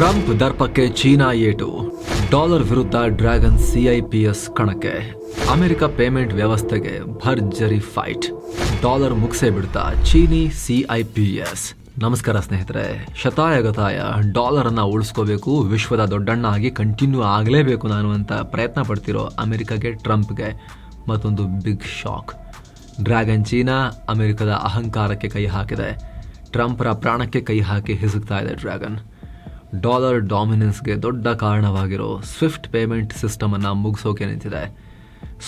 Trump ದರ್ಪಕ್ಕೆ China ಏಟು. Dollar ವಿರುದ್ಧ ಡ್ರ್ಯಾಗನ್ ಸಿಐಪಿಎಸ್ ಕಣಕ್ಕೆ. ಅಮೆರಿಕ ಪೇಮೆಂಟ್ ವ್ಯವಸ್ಥೆಗೆ ಭರ್ಜರಿ ಫೈಟ್. ಡಾಲರ್ ಮುಗಿಸೇ ಬಿಡ್ತಾ ಚೀನಿ ಸಿಐಪಿಎಸ್ ನಮಸ್ಕಾರ ಸ್ನೇಹಿತರೆ. ಶತಾಯಗತಾಯ ಡಾಲರ್ ಅನ್ನ ಉಳಿಸ್ಕೋಬೇಕು, ವಿಶ್ವದ ದೊಡ್ಡಣ್ಣ ಆಗಿ ಕಂಟಿನ್ಯೂ ಆಗಲೇಬೇಕು ನಾನು ಅಂತ ಪ್ರಯತ್ನ ಪಡ್ತಿರೋ ಅಮೆರಿಕಗೆ, ಟ್ರಂಪ್ಗೆ ಮತ್ತೊಂದು ಬಿಗ್ ಶಾಕ್. ಡ್ರ್ಯಾಗನ್ ಚೀನಾ ಅಮೆರಿಕದ ಅಹಂಕಾರಕ್ಕೆ ಕೈ ಹಾಕಿದೆ. ಟ್ರಂಪ್ರ ಪ್ರಾಣಕ್ಕೆ ಕೈ ಹಾಕಿ ಹಿಸುಕ್ತಾ ಇದೆ ಡ್ರ್ಯಾಗನ್. ಡಾಲರ್ ಡಾಮಿನೆನ್ಸ್ಗೆ ದೊಡ್ಡ ಕಾರಣವಾಗಿರೋ ಸ್ವಿಫ್ಟ್ ಪೇಮೆಂಟ್ ಸಿಸ್ಟಮನ್ನು ಮುಗಿಸೋಕೆ ನಿಂತಿದೆ.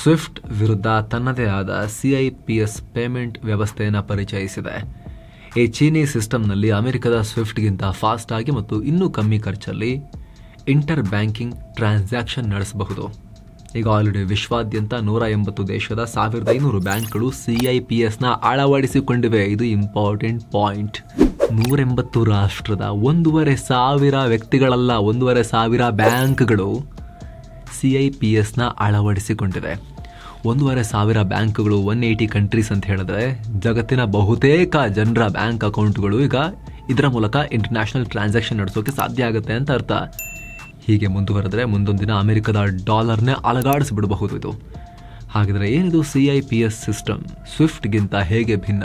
ಸ್ವಿಫ್ಟ್ ವಿರುದ್ಧ ತನ್ನದೇ ಆದ C I P S payment ವ್ಯವಸ್ಥೆಯನ್ನು ಪರಿಚಯಿಸಿದೆ. ಈ ಚೀನಿ ಸಿಸ್ಟಮ್ನಲ್ಲಿ ಅಮೆರಿಕದ ಸ್ವಿಫ್ಟ್ಗಿಂತ ಫಾಸ್ಟ್ ಆಗಿ ಮತ್ತು ಇನ್ನೂ ಕಮ್ಮಿ ಖರ್ಚಲ್ಲಿ ಇಂಟರ್ ಬ್ಯಾಂಕಿಂಗ್ ಟ್ರಾನ್ಸಾಕ್ಷನ್ ನಡೆಸಬಹುದು. ಈಗ ಆಲ್ರೆಡಿ ವಿಶ್ವಾದ್ಯಂತ ನೂರ ಎಂಬತ್ತು ದೇಶದ ಸಾವಿರದ ಐನೂರು ಬ್ಯಾಂಕ್ಗಳು ಸಿ ಐ ಪಿ ಎಸ್ನ ಅಳವಡಿಸಿಕೊಂಡಿವೆ. ಇದು ಇಂಪಾರ್ಟೆಂಟ್ ಪಾಯಿಂಟ್. ನೂರೆಂಬತ್ತು ರಾಷ್ಟ್ರದ ಒಂದೂವರೆ ಸಾವಿರ ವ್ಯಕ್ತಿಗಳಲ್ಲ, ಒಂದೂವರೆ ಸಾವಿರ ಬ್ಯಾಂಕ್ಗಳು ಸಿ ಐ ಪಿ ಎಸ್ನ ಅಳವಡಿಸಿಕೊಂಡಿದೆ. ಒಂದೂವರೆ ಸಾವಿರ ಬ್ಯಾಂಕ್ಗಳು ಒನ್ ಏಯ್ಟಿ ಕಂಟ್ರೀಸ್ ಅಂತ ಹೇಳಿದ್ರೆ ಜಗತ್ತಿನ ಬಹುತೇಕ ಜನರ ಬ್ಯಾಂಕ್ ಅಕೌಂಟ್ಗಳು ಈಗ ಇದರ ಮೂಲಕ ಇಂಟರ್ನ್ಯಾಷನಲ್ ಟ್ರಾನ್ಸಾಕ್ಷನ್ ನಡೆಸೋಕೆ ಸಾಧ್ಯ ಆಗುತ್ತೆ ಅಂತ ಅರ್ಥ. ಹೀಗೆ ಮುಂದುವರೆದ್ರೆ ಮುಂದೊಂದು ದಿನ ಅಮೆರಿಕದ ಡಾಲರ್ನೇ ಅಲಗಾಡಿಸ್ಬಿಡಬಹುದು ಇದು. ಹಾಗಿದ್ರೆ ಏನಿದು C I P S system? ಸ್ವಿಫ್ಟ್ಗಿಂತ ಹೇಗೆ ಭಿನ್ನ?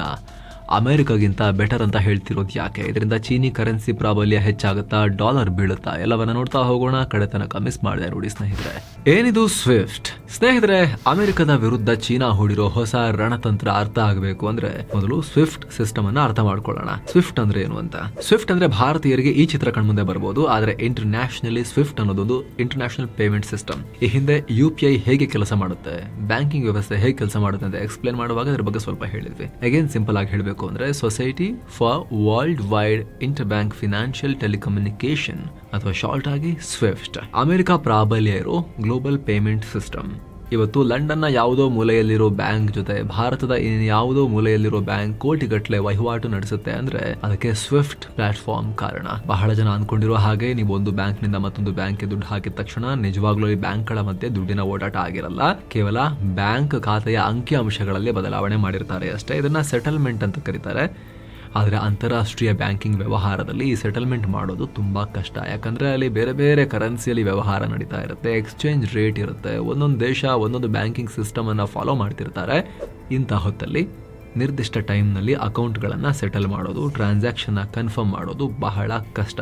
ಅಮೆರಿಕಗಿಂತ ಬೆಟರ್ ಅಂತ ಹೇಳ್ತಿರೋದು ಯಾಕೆ? ಇದರಿಂದ ಚೀನಿ ಕರೆನ್ಸಿ ಪ್ರಾಬಲ್ಯ ಹೆಚ್ಚಾಗುತ್ತಾ ಡಾಲರ್ ಬೀಳುತ್ತಾ, ಎಲ್ಲವನ್ನ ನೋಡ್ತಾ ಹೋಗೋಣ. ಕಡೆತನಕ ಮಿಸ್ ಮಾಡಿದೆ ನೋಡಿ ಸ್ನೇಹಿತರೆ. ಏನಿದು ಸ್ವಿಫ್ಟ್ ಸ್ನೇಹಿತರೆ, ಅಮೆರಿಕದ ವಿರುದ್ಧ ಚೀನಾ ಹೂಡಿರೋ ಹೊಸ ರಣತಂತ್ರ ಅರ್ಥ ಆಗಬೇಕು ಅಂದ್ರೆ ಮೊದಲು ಸ್ವಿಫ್ಟ್ ಸಿಸ್ಟಮ್ ಅನ್ನ ಅರ್ಥ ಮಾಡ್ಕೊಳ್ಳೋಣ. ಸ್ವಿಫ್ಟ್ ಅಂದ್ರೆ ಏನು ಅಂತ? ಸ್ವಿಫ್ಟ್ ಅಂದ್ರೆ ಭಾರತೀಯರಿಗೆ ಈ ಚಿತ್ರ ಕಣ್ಮುಂದೆ ಬರಬಹುದು ಆದ್ರೆ ಇಂಟರ್ನ್ಯಾಷನಲಿ ಸ್ವಿಫ್ಟ್ ಅನ್ನೋದೊಂದು ಇಂಟರ್ನ್ಯಾಷನಲ್ ಪೇಮೆಂಟ್ ಸಿಸ್ಟಮ್ ಈ ಹಿಂದೆ ಯು ಹೇಗೆ ಕೆಲಸ ಮಾಡುತ್ತೆ? ಬ್ಯಾಂಕಿಂಗ್ ವ್ಯವಸ್ಥೆ ಹೇಗೆ ಕೆಲಸ ಮಾಡುತ್ತೆ ಅಂತ ಎಕ್ಸ್ಪ್ಲೇನ್ ಮಾಡುವಾಗ ಅದ್ರ ಬಗ್ಗೆ ಸ್ವಲ್ಪ ಹೇಳಿದ್ವಿ. ಅಗೇನ್ ಸಿಂಪಲ್ ಆಗಿ ಹೇಳಬೇಕು ಅಂದ್ರೆ society for worldwide interbank financial telecommunication ಅಥವಾ ಶಾರ್ಟ್ ಆಗಿ ಸ್ವಿಫ್ಟ್. ಅಮೆರಿಕ ಪ್ರಾಬಲ್ಯ ಇರೋ ಗ್ಲೋಬಲ್ ಪೇಮೆಂಟ್ ಸಿಸ್ಟಮ್. ಇವತ್ತು ಲಂಡನ್ನ ಯಾವುದೋ ಮೂಲೆಯಲ್ಲಿರೋ ಬ್ಯಾಂಕ್ ಜೊತೆ ಭಾರತದ ಯಾವುದೋ ಮೂಲೆಯಲ್ಲಿರೋ ಬ್ಯಾಂಕ್ ಕೋಟಿಗಟ್ಟಲೆ ವಹಿವಾಟು ನಡೆಸುತ್ತೆ ಅಂದ್ರೆ ಅದಕ್ಕೆ ಸ್ವಿಫ್ಟ್ ಪ್ಲಾಟ್ಫಾರ್ಮ್ ಕಾರಣ. ಬಹಳ ಜನ ಅನ್ಕೊಂಡಿರೋ ಹಾಗೆ ನೀವು ಒಂದು ಬ್ಯಾಂಕ್ನಿಂದ ಮತ್ತೊಂದು ಬ್ಯಾಂಕ್ಗೆ ದುಡ್ಡು ಹಾಕಿದ ತಕ್ಷಣ ನಿಜವಾಗ್ಲೂ ಈ ಬ್ಯಾಂಕ್ಗಳ ಮಧ್ಯೆ ದುಡ್ಡಿನ ಓಡಾಟ ಆಗಿರಲ್ಲ. ಕೇವಲ ಬ್ಯಾಂಕ್ ಖಾತೆಯ ಅಂಕಿ ಅಂಶಗಳಲ್ಲಿ ಬದಲಾವಣೆ ಮಾಡಿರ್ತಾರೆ ಅಷ್ಟೇ. ಇದನ್ನ ಸೆಟಲ್ಮೆಂಟ್ ಅಂತ ಕರೀತಾರೆ. ಆದರೆ ಅಂತಾರಾಷ್ಟ್ರೀಯ ಬ್ಯಾಂಕಿಂಗ್ ವ್ಯವಹಾರದಲ್ಲಿ ಈ ಸೆಟಲ್ಮೆಂಟ್ ಮಾಡೋದು ತುಂಬ ಕಷ್ಟ. ಯಾಕಂದರೆ ಅಲ್ಲಿ ಬೇರೆ ಬೇರೆ ಕರೆನ್ಸಿಯಲ್ಲಿ ವ್ಯವಹಾರ ನಡೀತಾ ಇರುತ್ತೆ ಎಕ್ಸ್ಚೇಂಜ್ ರೇಟ್ ಇರುತ್ತೆ, ಒಂದೊಂದು ದೇಶ ಒಂದೊಂದು ಬ್ಯಾಂಕಿಂಗ್ ಸಿಸ್ಟಮನ್ನು ಫಾಲೋ ಮಾಡ್ತಿರ್ತಾರೆ. ಇಂಥ ಹೊತ್ತಲ್ಲಿ ನಿರ್ದಿಷ್ಟ ಟೈಮ್ನಲ್ಲಿ ಅಕೌಂಟ್ಗಳನ್ನು ಸೆಟಲ್ ಮಾಡೋದು ಟ್ರಾನ್ಸಾಕ್ಷನ್ನ ಕನ್ಫರ್ಮ್ ಮಾಡೋದು ಬಹಳ ಕಷ್ಟ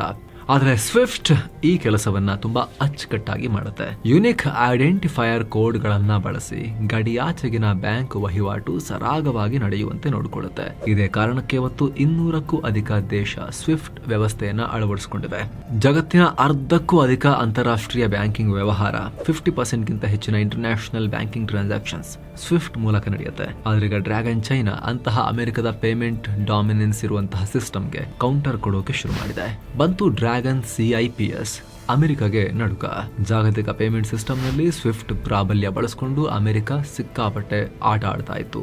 ಆದರೆ ಸ್ವಿಫ್ಟ್ ಈ ಕೆಲಸವನ್ನ ತುಂಬಾ ಅಚ್ಚುಕಟ್ಟಾಗಿ ಮಾಡುತ್ತೆ. ಯುನಿಕ್ ಐಡೆಂಟಿಫೈಯರ್ ಕೋಡ್ಗಳನ್ನ ಬಳಸಿ ಗಡಿಯಾಚೆಗಿನ ಬ್ಯಾಂಕ್ ವಹಿವಾಟು ಸರಾಗವಾಗಿ ನಡೆಯುವಂತೆ ನೋಡಿಕೊಳ್ಳುತ್ತೆ. ಇದೇ ಕಾರಣಕ್ಕೆ ಇವತ್ತು ಇನ್ನೂರಕ್ಕೂ ಅಧಿಕ ದೇಶ ಸ್ವಿಫ್ಟ್ ವ್ಯವಸ್ಥೆಯನ್ನ ಅಳವಡಿಸಿಕೊಂಡಿದೆ. ಜಗತ್ತಿನ ಅರ್ಧಕ್ಕೂ ಅಧಿಕ ಅಂತಾರಾಷ್ಟ್ರೀಯ ಬ್ಯಾಂಕಿಂಗ್ ವ್ಯವಹಾರ ಫಿಫ್ಟಿ ಪರ್ಸೆಂಟ್ಗಿಂತ ಹೆಚ್ಚಿನ ಇಂಟರ್ನ್ಯಾಷನಲ್ ಬ್ಯಾಂಕಿಂಗ್ ಟ್ರಾನ್ಸಾಕ್ಷನ್ಸ್ ಸ್ವಿಫ್ಟ್ ಮೂಲಕ ನಡೆಯುತ್ತೆ. ಆದ್ರೆ ಈಗ ಡ್ರ್ಯಾಗನ್ ಚೈನಾ ಅಂತಹ ಅಮೆರಿಕದ ಪೇಮೆಂಟ್ ಡಾಮಿನೆನ್ಸ್ ಇರುವಂತಹ ಸಿಸ್ಟಮ್ಗೆ ಕೌಂಟರ್ ಕೊಡೋಕೆ ಶುರು ಮಾಡಿದೆ. ಬಂತು ಡ್ರ್ಯಾಗನ್ ಸಿಐಪಿಎಸ್ ಅಮೆರಿಕಾಗೆ ನಡುಕ. ಜಾಗತಿಕ ಪೇಮೆಂಟ್ ಸಿಸ್ಟಮ್ನಲ್ಲಿ ಸ್ವಿಫ್ಟ್ ಪ್ರಾಬಲ್ಯ ಬಳಸಿಕೊಂಡು ಅಮೆರಿಕ ಸಿಕ್ಕಾಪಟ್ಟೆ ಆಟ ಆಡ್ತಾ ಇತ್ತು.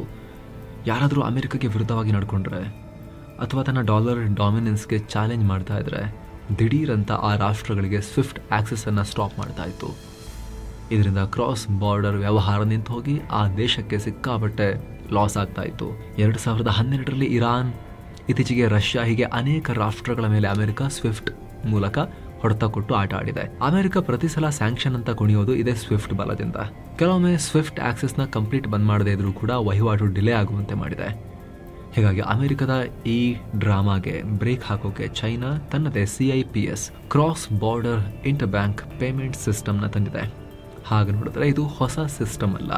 ಯಾರಾದರೂ ಅಮೆರಿಕಕ್ಕೆ ವಿರುದ್ಧವಾಗಿ ನಡ್ಕೊಂಡ್ರೆ, ಅಥವಾ ತನ್ನ ಡಾಲರ್ ಡಾಮಿನೆನ್ಸ್ಗೆ ಚಾಲೆಂಜ್ ಮಾಡ್ತಾ ಇದ್ರೆ, ದಿಢೀರಂತ ಆ ರಾಷ್ಟ್ರಗಳಿಗೆ ಸ್ವಿಫ್ಟ್ ಆಕ್ಸೆಸ್ ಅನ್ನ ಸ್ಟಾಪ್ ಮಾಡ್ತಾ ಇತ್ತು. ಇದರಿಂದ ಕ್ರಾಸ್ ಬಾರ್ಡರ್ ವ್ಯವಹಾರ ನಿಂತು ಹೋಗಿ ಆ ದೇಶಕ್ಕೆ ಸಿಕ್ಕಾಪಟ್ಟೆ ಲಾಸ್ ಆಗ್ತಾ ಇತ್ತು. ಎರಡು ಸಾವಿರದ ಹನ್ನೆರಡರಲ್ಲಿ ಇರಾನ್, ಇತ್ತೀಚೆಗೆ ರಷ್ಯಾ ಹೀಗೆ ಅನೇಕ ರಾಷ್ಟ್ರಗಳ ಮೇಲೆ ಅಮೆರಿಕ ಸ್ವಿಫ್ಟ್ ಮೂಲಕ ಹೊಡೆತ ಕೊಟ್ಟು ಆಟ ಆಡಿದೆ. ಅಮೆರಿಕ ಪ್ರತಿ ಸಲ ಸ್ಯಾಂಕ್ಷನ್ ಅಂತ ಕುಣಿಯೋದು ಇದೇ ಸ್ವಿಫ್ಟ್ ಬಲದಿಂದ. ಕೆಲವೊಮ್ಮೆ ಸ್ವಿಫ್ಟ್ ಆಕ್ಸೆಸ್ನ ಕಂಪ್ಲೀಟ್ ಬಂದ್ ಮಾಡದೇ ಇದ್ರೂ ಕೂಡ ವಹಿವಾಟು ಡಿಲೇ ಆಗುವಂತೆ ಮಾಡಿದೆ. ಹೀಗಾಗಿ ಅಮೆರಿಕದ ಈ ಡ್ರಾಮಾಗೆ ಬ್ರೇಕ್ ಹಾಕೋಕೆ ಚೈನಾ ತನ್ನದೇ CIPS cross border interbank payment ಸಿಸ್ಟಮ್ನ ತಂದಿದೆ. ಹಾಗೆ ನೋಡಿದ್ರೆ ಇದು ಹೊಸ ಸಿಸ್ಟಮ್ ಅಲ್ಲ.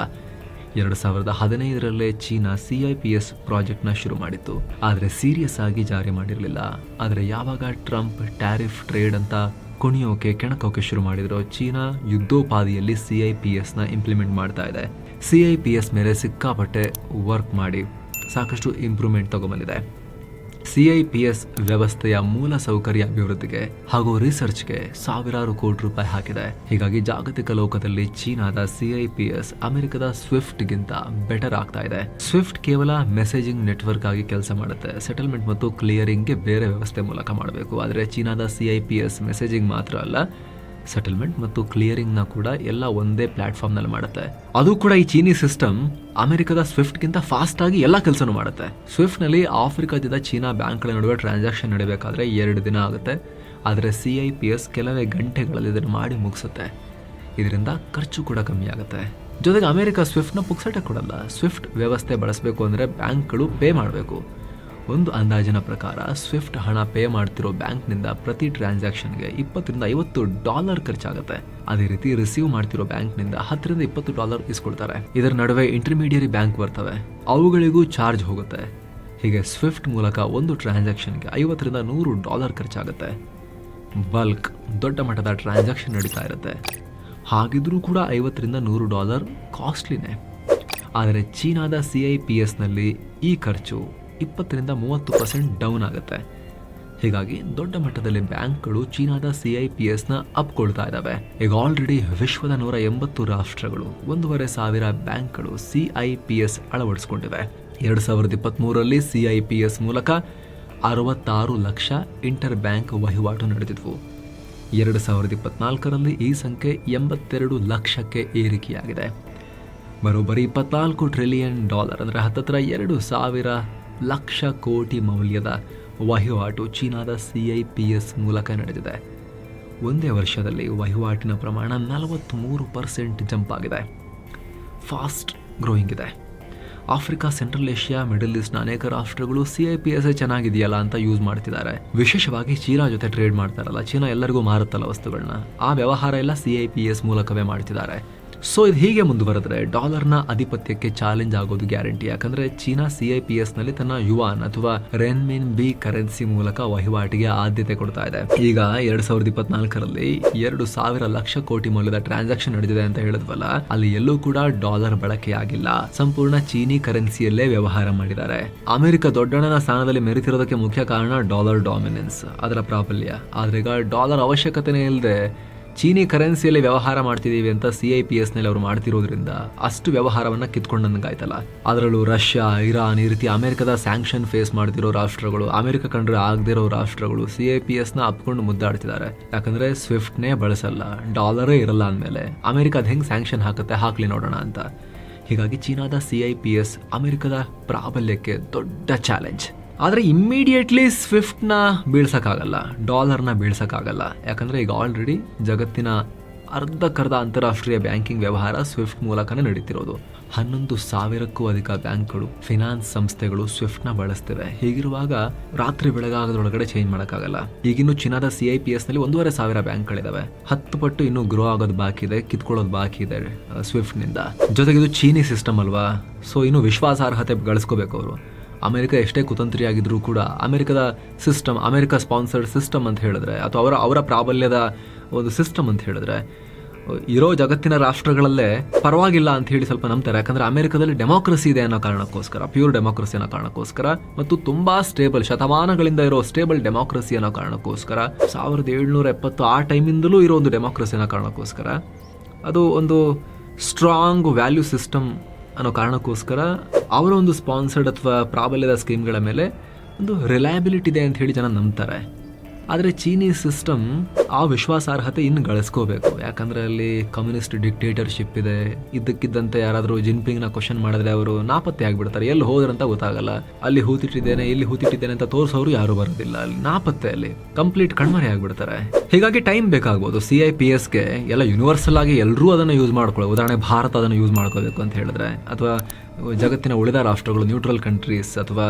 ಎರಡು ಸಾವಿರದ ಹದಿನೈದರಲ್ಲೇ ಚೀನಾ ಸಿಐಪಿಎಸ್ ಪ್ರಾಜೆಕ್ಟ್ನ ಶುರು ಮಾಡಿತ್ತು. ಆದರೆ ಸೀರಿಯಸ್ ಆಗಿ ಜಾರಿ ಮಾಡಿರಲಿಲ್ಲ. ಆದರೆ ಯಾವಾಗ ಟ್ರಂಪ್ ಟ್ಯಾರಿಫ್ ಟ್ರೇಡ್ ಅಂತ ಕುಣಿಯೋಕೆ, ಕೆಣಕೋಕೆ ಶುರು ಮಾಡಿದ್ರು ಚೀನಾ ಯುದ್ಧೋಪಾದಿಯಲ್ಲಿ ಸಿಐಪಿಎಸ್ನ ಇಂಪ್ಲಿಮೆಂಟ್ ಮಾಡ್ತಾ ಇದೆ. ಸಿಐಪಿಎಸ್ ಮೇಲೆ ಸಿಕ್ಕಾಪಟ್ಟೆ ವರ್ಕ್ ಮಾಡಿ ಸಾಕಷ್ಟು ಇಂಪ್ರೂವ್ಮೆಂಟ್ ತಗೊಂಬಂದಿದೆ. ಸಿಐಪಿಎಸ್ ವ್ಯವಸ್ಥೆಯ ಮೂಲ ಸೌಕರ್ಯ ಅಭಿವೃದ್ಧಿಗೆ ಹಾಗೂ ರಿಸರ್ಚ್ಗೆ ಸಾವಿರಾರು ಕೋಟಿ ರೂಪಾಯಿ ಹಾಕಿದೆ. ಹೀಗಾಗಿ ಜಾಗತಿಕ ಲೋಕದಲ್ಲಿ ಚೀನಾದ ಸಿಐಪಿಎಸ್ ಅಮೆರಿಕದ ಸ್ವಿಫ್ಟ್ಗಿಂತ ಬೆಟರ್ ಆಗ್ತಾ ಇದೆ. ಸ್ವಿಫ್ಟ್ ಕೇವಲ ಮೆಸೇಜಿಂಗ್ ನೆಟ್ವರ್ಕ್ ಆಗಿ ಕೆಲಸ ಮಾಡುತ್ತೆ. ಸೆಟಲ್ಮೆಂಟ್ ಮತ್ತು ಕ್ಲಿಯರಿಂಗ್ಗೆ ಬೇರೆ ವ್ಯವಸ್ಥೆ ಮೂಲಕ ಮಾಡಬೇಕು. ಆದರೆ ಚೀನಾದ ಸಿಐಪಿಎಸ್ ಮೆಸೇಜಿಂಗ್ ಮಾತ್ರ ಅಲ್ಲ ಸೆಟಲ್ಮೆಂಟ್ ಮತ್ತು ಕ್ಲಿಯರಿಂಗ್ನ ಕೂಡ ಎಲ್ಲ ಒಂದೇ ಪ್ಲಾಟ್ಫಾರ್ಮ್ನಲ್ಲಿ ಮಾಡುತ್ತೆ. ಅದು ಕೂಡ ಈ ಚೀನಿ ಸಿಸ್ಟಮ್ ಅಮೆರಿಕದ ಸ್ವಿಫ್ಟ್ಗಿಂತ ಫಾಸ್ಟ್ ಆಗಿ ಎಲ್ಲ ಕೆಲಸನೂ ಮಾಡುತ್ತೆ. ಸ್ವಿಫ್ಟ್ನಲ್ಲಿ ಆಫ್ರಿಕಾದಿಂದ ಚೀನಾ ಬ್ಯಾಂಕ್ಗಳ ನಡುವೆ ಟ್ರಾನ್ಸಾಕ್ಷನ್ ನಡೀಬೇಕಾದ್ರೆ ಎರಡು ದಿನ ಆಗುತ್ತೆ. ಆದರೆ ಸಿ ಐ ಪಿ ಎಸ್ ಕೆಲವೇ ಗಂಟೆಗಳಲ್ಲಿ ಇದನ್ನು ಮಾಡಿ ಮುಗಿಸುತ್ತೆ. ಇದರಿಂದ ಖರ್ಚು ಕೂಡ ಕಮ್ಮಿ ಆಗುತ್ತೆ. ಜೊತೆಗೆ ಅಮೆರಿಕ ಸ್ವಿಫ್ಟ್ನ ಪುಕ್ಸಟೆ ಕೊಡಲ್ಲ. ಸ್ವಿಫ್ಟ್ ವ್ಯವಸ್ಥೆ ಬಳಸಬೇಕು ಅಂದರೆ ಬ್ಯಾಂಕ್ಗಳು ಪೇ ಮಾಡಬೇಕು. ಒಂದು ಅಂದಾಜಿನ ಪ್ರಕಾರ ಸ್ವಿಫ್ಟ್ ಹಣ ಪೇ ಮಾಡ್ತಿರೋ ಬ್ಯಾಂಕ್ನಿಂದ ಪ್ರತಿ ಟ್ರಾನ್ಸಾಕ್ಷನ್ಗೆ ಇಪ್ಪತ್ತರಿಂದ ಐವತ್ತು ಡಾಲರ್ ಖರ್ಚಾಗುತ್ತೆ. ಅದೇ ರೀತಿ ರಿಸೀವ್ ಮಾಡ್ತಿರೋ ಬ್ಯಾಂಕ್ನಿಂದ ಹತ್ತರಿಂದ ಇಪ್ಪತ್ತು ಡಾಲರ್ ಇಸ್ಕೊಳ್ತಾರೆ ಇದರ ನಡುವೆ ಇಂಟರ್ಮೀಡಿಯರಿ ಬ್ಯಾಂಕ್ ಬರ್ತವೆ. ಅವುಗಳಿಗೂ ಚಾರ್ಜ್ ಹೋಗುತ್ತೆ. ಹೀಗೆ ಸ್ವಿಫ್ಟ್ ಮೂಲಕ ಒಂದು ಟ್ರಾನ್ಸಾಕ್ಷನ್ಗೆ ಐವತ್ತರಿಂದ ನೂರು ಡಾಲರ್ ಖರ್ಚಾಗುತ್ತೆ. ಬಲ್ಕ್ ದೊಡ್ಡ ಮಟ್ಟದ ಟ್ರಾನ್ಸಾಕ್ಷನ್ ನಡೀತಾ ಇರುತ್ತೆ. ಹಾಗಿದ್ರೂ ಕೂಡ ಐವತ್ತರಿಂದ ನೂರು ಡಾಲರ್ ಕಾಸ್ಟ್ಲಿನೇ ಆದರೆ ಚೀನಾದ ಸಿ ಐ ಪಿ ಎಸ್ನಲ್ಲಿ ಈ ಖರ್ಚು ಇಪ್ಪತ್ತರಿಂದ ಮೂವತ್ತು ಪರ್ಸೆಂಟ್ ಡೌನ್ ಆಗುತ್ತೆ. ಹೀಗಾಗಿ ದೊಡ್ಡ ಮಟ್ಟದಲ್ಲಿ ಬ್ಯಾಂಕ್ಗಳು ಚೀನಾದ ಸಿ ಐ ಪಿ ಎಸ್ನ ಅಪ್ಕೊಳ್ತಾ ಇದ್ದಾವೆ ಈಗ ಆಲ್ರೆಡಿ ವಿಶ್ವದ ನೂರ ಎಂಬತ್ತು ರಾಷ್ಟ್ರಗಳು ಒಂದೂವರೆ ಸಾವಿರ ಬ್ಯಾಂಕ್ಗಳು ಸಿ ಐ ಪಿ ಎಸ್ ಅಳವಡಿಸಿಕೊಂಡಿವೆ. ಎರಡು ಸಾವಿರದ ಇಪ್ಪತ್ತ್ಮೂರರಲ್ಲಿ ಸಿ ಐ ಪಿ ಎಸ್ ಮೂಲಕ ಅರವತ್ತಾರು ಲಕ್ಷ ಇಂಟರ್ ಬ್ಯಾಂಕ್ ವಹಿವಾಟು ನಡೆದಿದ್ವು. ಎರಡು ಸಾವಿರದ ಇಪ್ಪತ್ನಾಲ್ಕರಲ್ಲಿ ಈ ಸಂಖ್ಯೆ ಎಂಬತ್ತೆರಡು ಲಕ್ಷಕ್ಕೆ ಏರಿಕೆಯಾಗಿದೆ. ಬರೋಬ್ಬರಿ ಇಪ್ಪತ್ನಾಲ್ಕು ಟ್ರಿಲಿಯನ್ ಡಾಲರ್ ಅಂದರೆ ಹತ್ತತ್ರ ಎರಡು ಸಾವಿರ ಲಕ್ಷ ಕೋಟಿ ಮೌಲ್ಯದ ವಹಿವಾಟು ಚೀನಾದ ಸಿ ಐ ಪಿ ಎಸ್ ಮೂಲಕ ನಡೆದಿದೆ. ಒಂದೇ ವರ್ಷದಲ್ಲಿ ವಹಿವಾಟಿನ ಪ್ರಮಾಣ ನಲವತ್ತ್ಮೂರು ಪರ್ಸೆಂಟ್ ಜಂಪ್ ಆಗಿದೆ. ಫಾಸ್ಟ್ ಗ್ರೋಯಿಂಗ್ ಇದೆ. ಆಫ್ರಿಕಾ, ಸೆಂಟ್ರಲ್ ಏಷ್ಯಾ, ಮಿಡಲ್ ಈಸ್ಟ್ನ ಅನೇಕ ರಾಷ್ಟ್ರಗಳು ಸಿ ಐ ಪಿ ಎಸ್ ಚೆನ್ನಾಗಿದೆಯಲ್ಲ ಅಂತ ಯೂಸ್ ಮಾಡ್ತಿದ್ದಾರೆ. ವಿಶೇಷವಾಗಿ ಚೀನಾ ಜೊತೆ ಟ್ರೇಡ್ ಮಾಡ್ತಾರಲ್ಲ, ಚೀನಾ ಎಲ್ಲರಿಗೂ ಮಾರುತ್ತಲ್ಲ ವಸ್ತುಗಳನ್ನ ಆ ವ್ಯವಹಾರ ಎಲ್ಲ ಸಿ ಐ ಪಿ ಎಸ್ ಮೂಲಕವೇ ಮಾಡ್ತಿದ್ದಾರೆ. ಸೊ ಇದು ಹೀಗೆ ಮುಂದುವರೆದ್ರೆ ಡಾಲರ್ನ ಅಧಿಪತ್ಯಕ್ಕೆ ಚಾಲೆಂಜ್ ಆಗೋದು ಗ್ಯಾರಂಟಿ. ಯಾಕಂದ್ರೆ ಚೀನಾ ಸಿ ಐ ಪಿ ಎಸ್ನಲ್ಲಿ ತನ್ನ ಯುವಾನ್ ಅಥವಾ ರೆನ್ಮಿನ್ ಬಿ ಕರೆನ್ಸಿ ಮೂಲಕ ವಹಿವಾಟಿಗೆ ಆದ್ಯತೆ ಕೊಡ್ತಾ ಇದೆ. ಈಗ ಎರಡ್ ಸಾವಿರದ ಇಪ್ಪತ್ನಾಲ್ಕರಲ್ಲಿ ಎರಡು ಸಾವಿರ ಲಕ್ಷ ಕೋಟಿ ಮೌಲ್ಯದ ಟ್ರಾನ್ಸಾಕ್ಷನ್ ನಡೆದಿದೆ ಅಂತ ಹೇಳಿದ್ವಲ್ಲ, ಅಲ್ಲಿ ಎಲ್ಲೂ ಕೂಡ ಡಾಲರ್ ಬಳಕೆಯಾಗಿಲ್ಲ. ಸಂಪೂರ್ಣ ಚೀನಿ ಕರೆನ್ಸಿಯಲ್ಲೇ ವ್ಯವಹಾರ ಮಾಡಿದ್ದಾರೆ. ಅಮೆರಿಕ ದೊಡ್ಡಣ್ಣನ ಸ್ಥಾನದಲ್ಲಿ ಮೆರೆತಿರೋದಕ್ಕೆ ಮುಖ್ಯ ಕಾರಣ ಡಾಲರ್ ಡಾಮಿನೆನ್ಸ್ ಅದರ ಪ್ರಾಬಲ್ಯ. ಆದ್ರೆ ಈಗ ಡಾಲರ್ ಅವಶ್ಯಕತೆನೇ ಇಲ್ಲದೆ ಚೀನಿ ಕರೆನ್ಸಿಯಲ್ಲಿ ವ್ಯವಹಾರ ಮಾಡ್ತಿದ್ದೀವಿ ಅಂತ ಸಿ ಐ ಪಿ ಎಸ್ನಲ್ಲಿ ಅವರು ಮಾಡ್ತಿರೋದ್ರಿಂದ ಅಷ್ಟು ವ್ಯವಹಾರವನ್ನು ಕಿತ್ಕೊಂಡಂಗಾಯ್ತಲ್ಲ ಅದರಲ್ಲೂ ರಷ್ಯಾ, ಇರಾನ್ ಈ ರೀತಿ ಅಮೆರಿಕದ ಸ್ಯಾಂಕ್ಷನ್ ಫೇಸ್ ಮಾಡ್ತಿರೋ ರಾಷ್ಟ್ರಗಳು, ಅಮೆರಿಕ ಕಂಡ್ರೆ ಆಗದಿರೋ ರಾಷ್ಟ್ರಗಳು ಸಿ ಐ ಪಿ ಎಸ್ನ ಅಪ್ಕೊಂಡು ಮುದ್ದಾಡ್ತಿದ್ದಾರೆ. ಯಾಕಂದ್ರೆ ಸ್ವಿಫ್ಟ್ನೇ ಬಳಸಲ್ಲ, ಡಾಲರೇ ಇರಲ್ಲ ಅಂದಮೇಲೆ ಅಮೆರಿಕ ಅದು ಹೆಂಗೆ ಸ್ಯಾಂಕ್ಷನ್ ಹಾಕುತ್ತೆ ಹಾಕ್ಲಿ ನೋಡೋಣ ಅಂತ. ಹೀಗಾಗಿ ಚೀನಾದ ಸಿ ಐ ಪಿ ಎಸ್ ಅಮೆರಿಕದ ಪ್ರಾಬಲ್ಯಕ್ಕೆ ದೊಡ್ಡ ಚಾಲೆಂಜ್. ಆದರೆ ಇಮ್ಮಿಡಿಯೇಟ್ಲಿ ಸ್ವಿಫ್ಟ್ನ ಬೀಳ್ಸೋಕ್ಕಾಗಲ್ಲ ಡಾಲರ್ನ ಬೀಳ್ಸೋಕ್ಕಾಗಲ್ಲ. ಯಾಕಂದರೆ ಈಗ ಆಲ್ರೆಡಿ ಜಗತ್ತಿನ ಅರ್ಧಕ್ಕರ್ಧ ಅಂತಾರಾಷ್ಟ್ರೀಯ ಬ್ಯಾಂಕಿಂಗ್ ವ್ಯವಹಾರ ಸ್ವಿಫ್ಟ್ ಮೂಲಕನೇ ನಡೀತಿರೋದು. ಹನ್ನೊಂದು ಸಾವಿರಕ್ಕೂ ಅಧಿಕ ಬ್ಯಾಂಕ್ಗಳು ಫಿನಾನ್ಸ್ ಸಂಸ್ಥೆಗಳು ಸ್ವಿಫ್ಟ್ನ ಬಳಸ್ತಿವೆ. ಹೀಗಿರುವಾಗ ರಾತ್ರಿ ಬೆಳಗಾಗದೊಳಗಡೆ ಚೇಂಜ್ ಮಾಡೋಕ್ಕಾಗಲ್ಲ. ಈಗಿನ್ನು ಚೀನಾದ ಸಿ ಐ ಪಿ ಎಸ್ನಲ್ಲಿ ಒಂದೂವರೆ ಸಾವಿರ ಬ್ಯಾಂಕ್ಗಳಿದಾವೆ. ಹತ್ತು ಪಟ್ಟು ಇನ್ನೂ ಗ್ರೋ ಆಗೋದು ಬಾಕಿ ಇದೆ, ಕಿತ್ಕೊಳ್ಳೋದು ಬಾಕಿ ಇದೆ ಸ್ವಿಫ್ಟ್ನಿಂದ ಜೊತೆಗೆ ಇದು ಚೀನಿ ಸಿಸ್ಟಮ್ ಅಲ್ವಾ? ಸೊ ಇನ್ನು ವಿಶ್ವಾಸಾರ್ಹತೆ ಗಳಿಸ್ಕೋಬೇಕು ಅವರು. ಅಮೆರಿಕ ಎಷ್ಟೇ ಕುತಂತ್ರಿಯಾಗಿದ್ದರೂ ಕೂಡ ಅಮೆರಿಕದ ಸಿಸ್ಟಮ್, ಅಮೆರಿಕ ಸ್ಪಾನ್ಸರ್ಡ್ ಸಿಸ್ಟಮ್ ಅಂತ ಹೇಳಿದ್ರೆ, ಅಥವಾ ಅವರ ಅವರ ಪ್ರಾಬಲ್ಯದ ಒಂದು ಸಿಸ್ಟಮ್ ಅಂತ ಹೇಳಿದ್ರೆ, ಇರೋ ಜಗತ್ತಿನ ರಾಷ್ಟ್ರಗಳಲ್ಲೇ ಪರವಾಗಿಲ್ಲ ಅಂತ ಹೇಳಿ ಸ್ವಲ್ಪ ನಂಬ್ತಾರೆ. ಯಾಕಂದ್ರೆ ಅಮೆರಿಕದಲ್ಲಿ ಡೆಮೋಕ್ರಸಿ ಇದೆ ಅನ್ನೋ ಕಾರಣಕ್ಕೋಸ್ಕರ, ಪ್ಯೂರ್ ಡೆಮೋಕ್ರಸಿ ಅನ್ನೋ ಕಾರಣಕ್ಕೋಸ್ಕರ, ಮತ್ತು ತುಂಬಾ ಸ್ಟೇಬಲ್, ಶತಮಾನಗಳಿಂದ ಇರೋ ಸ್ಟೇಬಲ್ ಡೆಮೋಕ್ರಸಿ ಅನ್ನೋ ಕಾರಣಕ್ಕೋಸ್ಕರ, ಸಾವಿರದ ಏಳ್ನೂರ ಎಪ್ಪತ್ತು ಆ ಟೈಮಿಂದಲೂ ಇರೋ ಒಂದು ಡೆಮೋಕ್ರಸಿ ಅನ್ನೋ ಕಾರಣಕ್ಕೋಸ್ಕರ, ಅದು ಒಂದು ಸ್ಟ್ರಾಂಗ್ ವ್ಯಾಲ್ಯೂ ಸಿಸ್ಟಮ್ ಅನ್ನೋ ಕಾರಣಕ್ಕೋಸ್ಕರ ಅವರ ಒಂದು ಸ್ಪಾನ್ಸರ್ಡ್ ಅಥವಾ ಪ್ರಾಬಲ್ಯದ ಸ್ಕೀಮ್ಗಳ ಮೇಲೆ ಒಂದು ರಿಲಯಬಿಲಿಟಿ ಇದೆ ಅಂತ ಹೇಳಿ ಜನ ನಂಬ್ತಾರೆ. ಆದರೆ ಚೀನೀ ಸಿಸ್ಟಮ್ ಆ ವಿಶ್ವಾಸಾರ್ಹತೆ ಇನ್ನು ಗಳಿಸ್ಕೋಬೇಕು. ಯಾಕಂದ್ರೆ ಅಲ್ಲಿ ಕಮ್ಯುನಿಸ್ಟ್ ಡಿಕ್ಟೇಟರ್ಶಿಪ್ ಇದೆ. ಇದ್ದಕ್ಕಿದ್ದಂತೆ ಯಾರಾದರೂ ಜಿನ್ಪಿಂಗ್ನ ಕ್ವಶನ್ ಮಾಡಿದ್ರೆ ಅವರು ನಾಪತ್ತೆ ಆಗಿಬಿಡ್ತಾರೆ. ಎಲ್ಲಿ ಹೋದ್ರಂತ ಗೊತ್ತಾಗಲ್ಲ. ಅಲ್ಲಿ ಹೂತಿಟ್ಟಿದ್ದೇನೆ, ಇಲ್ಲಿ ಹೂತಿಟ್ಟಿದ್ದೇನೆ ಅಂತ ತೋರಿಸೋರು ಯಾರು ಬರೋದಿಲ್ಲ. ಅಲ್ಲಿ ನಾಪತ್ತೆ ಅಲ್ಲಿ. ಕಂಪ್ಲೀಟ್ ಕಣ್ಮರೆ ಆಗಿಬಿಡ್ತಾರೆ. ಹೀಗಾಗಿ ಟೈಮ್ ಬೇಕಾಗ್ಬೋದು. ಸಿ ಐ ಪಿ ಎಸ್ಗೆ ಎಲ್ಲ ಯೂನಿವರ್ಸಲ್ ಆಗಿ ಎಲ್ಲರೂ ಅದನ್ನು ಯೂಸ್ ಮಾಡ್ಕೊಳ್ಳೋ. ಉದಾಹರಣೆ, ಭಾರತ ಅದನ್ನು ಯೂಸ್ ಮಾಡ್ಕೋಬೇಕು ಅಂತ ಹೇಳಿದ್ರೆ. ಅಥವಾ ಜಗತ್ತಿನ ಉಳಿದ ರಾಷ್ಟ್ರಗಳು ನ್ಯೂಟ್ರಲ್ ಕಂಟ್ರೀಸ್ ಅಥವಾ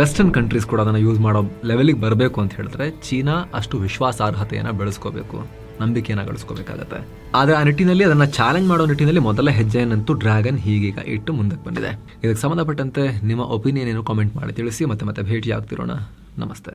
ವೆಸ್ಟರ್ನ್ ಕಂಟ್ರೀಸ್ ಕೂಡ ಅದನ್ನು ಯೂಸ್ ಮಾಡೋ ಲೆವೆಲಿಗೆ ಬರಬೇಕು ಅಂತ ಹೇಳಿದ್ರೆ ಚೀನಾ ಅಷ್ಟು ವಿಶ್ವಾಸಾರ್ಹತೆಯನ್ನು ಬೆಳೆಸ್ಕೋಬೇಕು, ನಂಬಿಕೆಯನ್ನು ಗಳಿಸ್ಕೋಬೇಕಾಗತ್ತೆ. ಆದರೆ ಆ ನಿಟ್ಟಿನಲ್ಲಿ ಅದನ್ನು ಚಾಲೆಂಜ್ ಮಾಡೋ ನಿಟ್ಟಿನಲ್ಲಿ ಮೊದಲ ಹೆಜ್ಜೆಯನ್ನಂತೂ ಡ್ರ್ಯಾಗನ್ ಹೀಗೀಗ ಇಟ್ಟು ಮುಂದಕ್ಕೆ ಬಂದಿದೆ. ಇದಕ್ಕೆ ಸಂಬಂಧಪಟ್ಟಂತೆ ನಿಮ್ಮ ಒಪಿನಿಯನ್ ಏನು ಕಾಮೆಂಟ್ ಮಾಡಿ ತಿಳಿಸಿ ಮತ್ತೆ ಮತ್ತೆ ಭೇಟಿ ಆಗ್ತಿರೋಣ ನಮಸ್ತೆ.